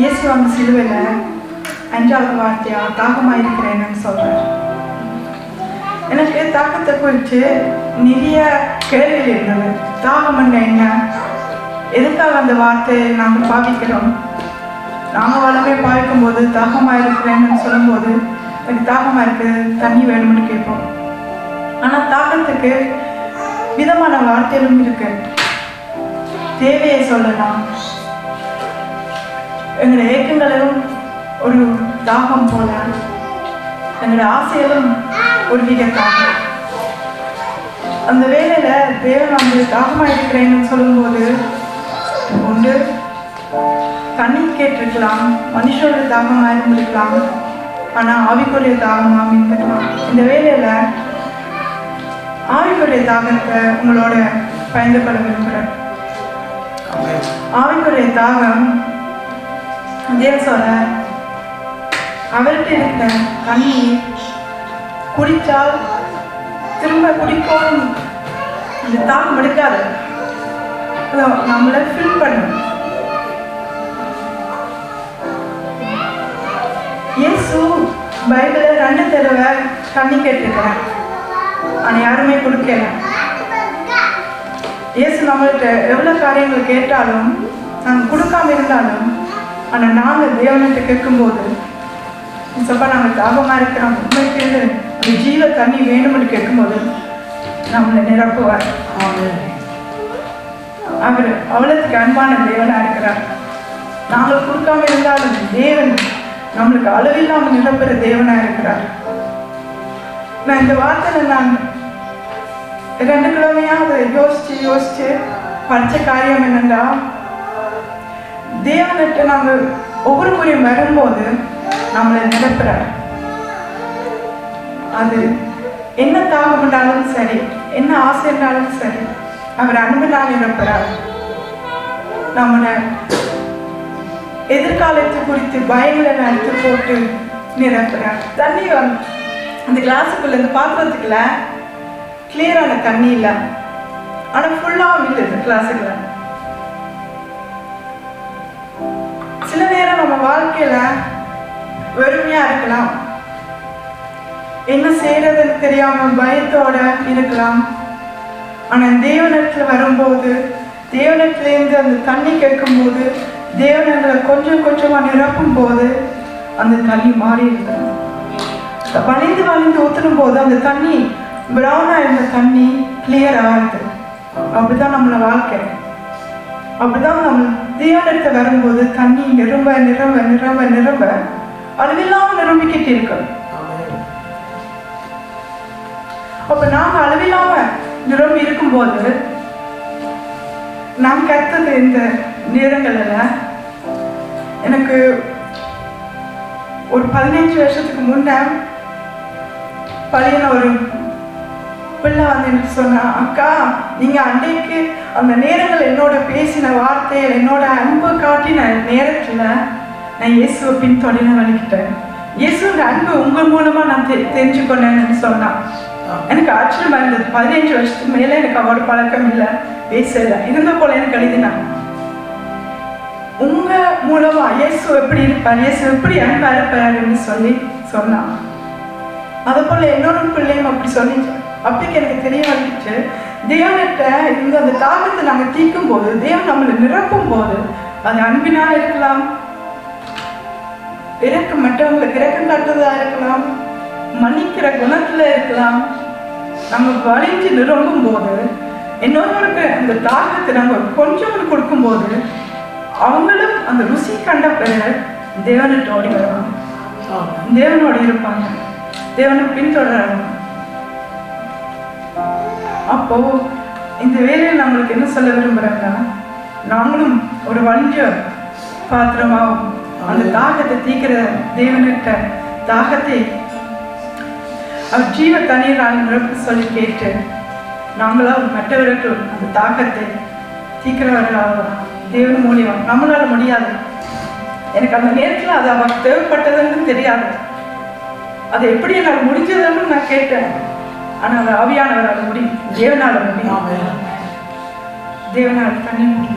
இயேசு அந்த சிலுவையில் அஞ்சாவது வார்த்தையா தாகமாக இருக்கிறேன்னு சொல்கிறார் எனக்கு தாக்கத்தை குறித்து நிறைய கேள்விகள் இருந்தது. தாகம்னா என்ன? எதுக்காக அந்த வார்த்தையை நாங்கள் பாவிக்கிறோம்? நாங்கள் வளமே பாவிக்கும்போது தாகமாக இருக்கிறேன்னு சொல்லும்போது எனக்கு தாகமாக இருக்குது தண்ணி வேணும்னு கேட்போம். ஆனால் தாகத்துக்கு விதமான வார்த்தைகளும் இருக்கு. தேவையை சொல்லலாம். எங்களோட ஏக்கங்களும் ஒரு தாகம் போல எங்களோட ஆசைகளும் ஒரு வித தாகம். அந்த வேலையில தேவன் வந்து தாகமாக இருக்கிறேன்னு சொல்லும்போது ஒன்று தண்ணி கேட்டிருக்கலாம் மனுஷோட தாகமாக இருந்திருக்கலாம் ஆனால் ஆவிக்குரிய தாகமாக இருந்திருக்கலாம் இந்த வேலையில ஆவிக்குரிய தாகத்தை உங்களோட பயந்து கொள்ள விரும்புகிறேன் ஆவிக்குரிய தாகம் தேவன் சொல்ல அவர்கிட்ட இருக்க தண்ணீர் குடித்தால் திரும்ப குடிப்போம். இந்த தாகம் எடுக்காது நம்மளை ஃபில் பண்ணும். இயேசு பைபிளில் ரெண்டு தடவை தண்ணி கேட்டிருக்கிறேன் ஆனால் யாருமே கொடுக்கல. இயேசு நம்மள்கிட்ட எவ்வளோ காரியங்கள் கேட்டாலும் நாங்கள் கொடுக்காம இருந்தாலும் ஆனால் நாங்கள் தேவன்கிட்ட கேட்கும்போது சப்பா நாங்கள் தாபமாக இருக்கிறோம். உண்மைக்கு அந்த ஜீவ தண்ணி வேணும்னு கேட்கும்போது நம்மளை நிரப்புவார் அவர் அவ்வளோத்துக்கு அன்பான தேவனாக இருக்கிறார். நாங்கள் கொடுக்காம இருந்தாலும் தேவன் நம்மளுக்கு அளவில்லாமல் நிரப்புற தேவனாக இருக்கிறார். நான் இந்த வார்த்தையில் நான் ரெண்டு கிழமையா அதை யோசிச்சு யோசிச்சு படிச்ச காரியம் என்னன்னா தேவனிட்ட நாங்கள் ஒவ்வொரு முறையும் வரும்போது நம்மளை நிரப்புறார். அது என்ன தாகம் என்றாலும் சரி என்ன ஆசை இருந்தாலும் சரி அவர் அன்புதான் நிரப்புறார். நம்மளை எதிர்காலத்தை குறித்து பயங்களை எடுத்து போட்டு நிரப்புறார். தண்ணி வந்து அந்த கிளாஸுக்குள்ள இந்த பாத்திரத்துக்குள்ள கிளியரான தண்ணி இல்லை. ஆனால் ஃபுல்லாக இல்லை இந்த கிளாஸுக்குள்ள. வாழ்க்கையில வெறுமையா இருக்கலாம். என்ன செய்யறதுன்னு தெரியாம பயத்தோட இருக்கலாம். ஆனா தேவனத்துல வரும்போது தேவனத்துல இருந்து அந்த தண்ணி கேட்கும்போது தேவனங்களை கொஞ்சம் கொஞ்சமா நிரப்பும் போது அந்த தண்ணி மாறி இருக்கும். வளைந்து வளைந்து ஊத்துடும் போது அந்த தண்ணி பிரவுனா இருந்த தண்ணி கிளியர் ஆகுது. அப்படிதான் நம்மள வாழ்க்கை. அப்படிதான் நம் தியானத்தை வரும்போது தண்ணி நிரம்ப நிரம்ப நிரம்ப நிரம்ப அளவில்லாம நிரம்பிக்கிட்டு இருக்கும் அப்ப நாம அளவில்லாம நிரம்பி இருக்கும்போது நான் கத்தது இந்த நேரங்கள்ல எனக்கு ஒரு பதினஞ்சு வருஷத்துக்கு முன்ன பழையன ஒரு பிள்ளை வந்து எனக்கு சொன்னா அக்கா நீங்க அன்றைக்கு அந்த நேரங்கள் என்னோட பேசின வார்த்தைகள் என்னோட அன்பு காட்டின நேரத்துல நான் இயேசுவை பின்தொடர வலிக்கிட்டேன் இயேசுவோட அன்பு உங்கள் மூலமா நான் தெ தெரிஞ்சுக்கொண்டேன்னு சொன்னான் எனக்கு ஆச்சரியமா இருந்தது. பதினஞ்சு வருஷத்துக்கு மேல எனக்கு அவரோட பழக்கம் இல்லை பேசல. இருந்த போல எனக்கு எழுதினான் உங்க மூலமா இயேசு எப்படி இருப்பார்? இயேசு எப்படி அன்பா இருப்பாருன்னு சொல்லி சொன்னான் அது போல இன்னொரு பிள்ளையும் அப்படி சொல்லிச்சு அப்படிக்கு எனக்கு தெரிய வந்துச்சு தேவன்கிட்ட இந்த அந்த தாகத்தை நாங்க தீக்கும் போது தேவன் நம்மளை நிரப்பும் போது அது அன்பினா இருக்கலாம். இறக்க மற்றவங்களுக்கு இறக்கம் காட்டுறதா இருக்கலாம். மன்னிக்கிற குணத்துல இருக்கலாம். நம்ம வளைஞ்சு நிரம்பும் போது இன்னொருவருக்கு அந்த தாகத்தை நம்ம கொஞ்சம் கொடுக்கும்போது அவங்களும் அந்த ருசி கண்ட பிறகு தேவனிட்டு ஓடி வருவாங்க. தேவனோட இருப்பாங்க. தேவனை பின்தொடராங்க அப்போ இந்த வேலையில் நம்மளுக்கு என்ன சொல்ல விரும்புறாங்கன்னா நாங்களும் ஒரு வஞ்ச பாத்திரமாவும் அந்த தாகத்தை தீக்கிற தேவனிட்ட தாகத்தை அவர் ஜீவ தண்ணீரால் நிரப்ப சொல்லி கேட்டு நாங்களாம் மற்றவர்களுக்கு அந்த தாகத்தை தீக்கிறவர்களாக தேவன் மூலியம் நம்மளால முடியாது. எனக்கு அந்த நேரத்தில் அது அவருக்கு தேவைப்பட்டதுன்னு தெரியாது. அது எப்படி என்னால் முடிஞ்சதுன்னு நான் கேட்டேன். ஆனால் அது ஆவியானவரால் முடியும் தேவனால முடியும். జీవనాడు దేవుని అర్థాన్ని ఉంటుంది?